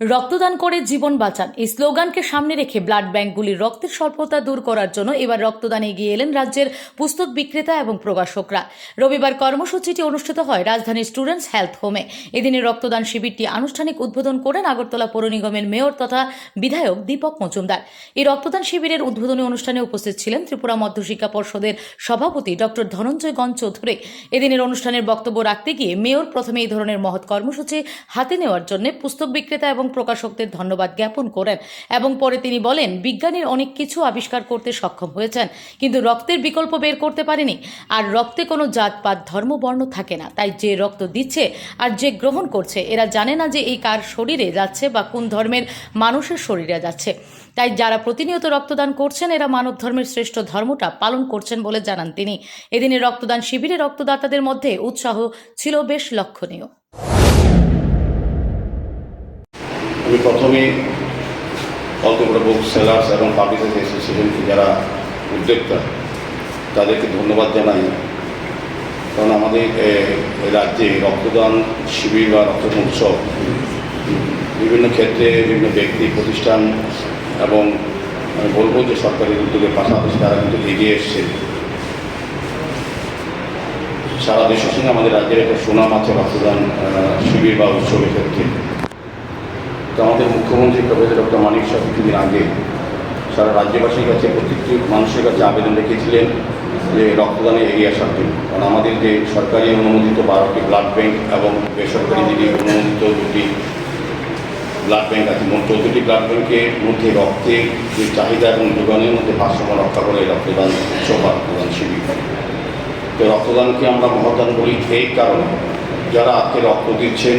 রক্তদান করে জীবন বাঁচান। এই স্লোগানকে সামনে রেখে ব্লাড ব্যাংকগুলির রক্তের স্বল্পতা দূর করার জন্য এবার রক্তদানে এগিয়ে এলেন রাজ্যের পুস্তক বিক্রেতা এবং প্রকাশকরা। রবিবার কর্মসূচিটি অনুষ্ঠিত হয় রাজধানীর স্টুডেন্টস হেলথ হোমে। এদিনে রক্তদান শিবিরটি আনুষ্ঠানিক উদ্বোধন করেন আগরতলা পৌর নিগমের মেয়র তথা বিধায়ক দীপক মজুমদার। এই রক্তদান শিবিরের উদ্বোধনী অনুষ্ঠানে উপস্থিত ছিলেন ত্রিপুরা মধ্যশিক্ষা পর্ষদের সভাপতি ডক্টর ধনঞ্জয় গণ চৌধুরী এদিনের অনুষ্ঠানের বক্তব্য রাখতে গিয়ে মেয়র প্রথমে এই ধরনের মহৎ কর্মসূচি হাতে নেওয়ার জন্য পুস্তক বিক্রেতা এবং প্রকাশকদের ধন্যবাদ জ্ঞাপন করেন এবং পরে তিনি বলেন, বিজ্ঞানীর অনেক কিছু আবিষ্কার করতে সক্ষম হয়েছেন, কিন্তু রক্তের বিকল্প বের করতে পারেনি। আর রক্তে কোনো জাতপাত ধর্ম বর্ণ থাকে না, তাই যে রক্ত দিচ্ছে আর যে গ্রহণ করছে, এরা জানে না যে এই কার শরীরে যাচ্ছে বা কোন ধর্মের মানুষের শরীরে যাচ্ছে। তাই যারা প্রতিনিয়ত রক্তদান করছেন, এরা মানব ধর্মের শ্রেষ্ঠ ধর্মটা পালন করছেন বলে জানান তিনি। এদিনে রক্তদান শিবিরে রক্তদাতাদের মধ্যে উৎসাহ ছিল বেশ লক্ষণীয়। আমি প্রথমে কলকাতা বুক সেলার্স এবং পাবলিশার্স অ্যাসোসিয়েশন যারা উদ্যোক্তা, তাদেরকে ধন্যবাদ জানাই। কারণ আমাদের রাজ্যে রক্তদান শিবির বা রক্তদান উৎসব বিভিন্ন ক্ষেত্রে বিভিন্ন ব্যক্তি, প্রতিষ্ঠান এবং আমি বলব যে সরকারি উদ্যোগের পাশাপাশি তারা কিন্তু এগিয়ে এসছে। সারা দেশের সঙ্গে আমাদের রাজ্যের একটা সুনাম আছে রক্তদান শিবির বা উৎসবের ক্ষেত্রে। তো আমাদের মুখ্যমন্ত্রী প্রফেসর ডক্টর মানিক শাহ কিছুদিন আগে সারা রাজ্যবাসীর কাছে প্রত্যেকটি মানুষের কাছে আবেদন রেখেছিলেন যে রক্তদানে এগিয়ে আসার জন্য। কারণ আমাদের যে সরকারি অনুমোদিত বারোটি ব্লাড ব্যাঙ্ক এবং বেসরকারি যিনি অনুমোদিত দুটি ব্লাড ব্যাঙ্ক আছে, মোট চৌদ্দটি ব্লাড ব্যাঙ্কের মধ্যে রক্তের যে চাহিদা এবং যোগানের মধ্যে ভারসাম্য রক্ষা করে রক্তদান উৎসব রক্তদান শিবির। তো রক্তদানকে আমরা মহদান বলি এই কারণে। যারা আজকে রক্ত দিচ্ছেন